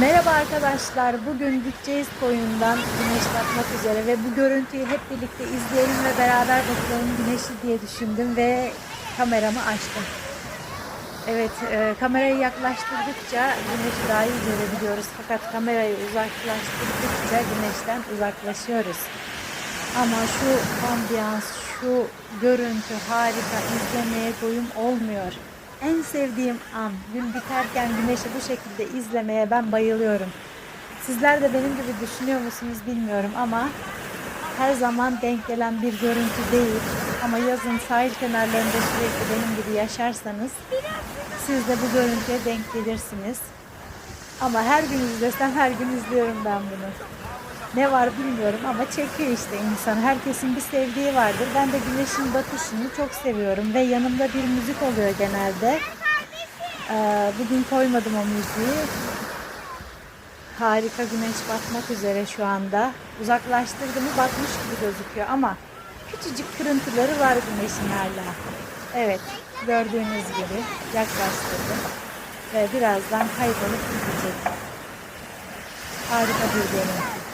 Merhaba arkadaşlar. Bugün gideceğiz koyundan güneş batmak üzere ve bu görüntüyü hep birlikte izleyelim ve beraber bakalım güneşi diye düşündüm ve kameramı açtım. Evet, e, kamerayı yaklaştırdıkça güneşi daha iyi görebiliyoruz. Fakat kamerayı uzaklaştırdıkça güneşten uzaklaşıyoruz. Ama şu ambiyans, şu görüntü harika. izlemeye doyum olmuyor. En sevdiğim an gün biterken güneşi bu şekilde izlemeye ben bayılıyorum. Sizler de benim gibi düşünüyor musunuz bilmiyorum ama her zaman denk gelen bir görüntü değil. Ama yazın sahil kenarlarında sürekli benim gibi yaşarsanız siz de bu görüntüye denk gelirsiniz. Ama her gün izlesem her gün izliyorum ben bunu. Ne var bilmiyorum ama çekiyor işte insan. Herkesin bir sevdiği vardır. Ben de güneşin batışını çok seviyorum ve yanımda bir müzik oluyor genelde. Ee, bugün koymadım o müziği. Harika güneş batmak üzere şu anda. Uzaklaştırdı mı batmış gibi gözüküyor ama küçücük kırıntıları var güneşin hala. Evet gördüğünüz gibi yaklaştırdım ve birazdan kaybolup gidecek. Harika bir görüntü.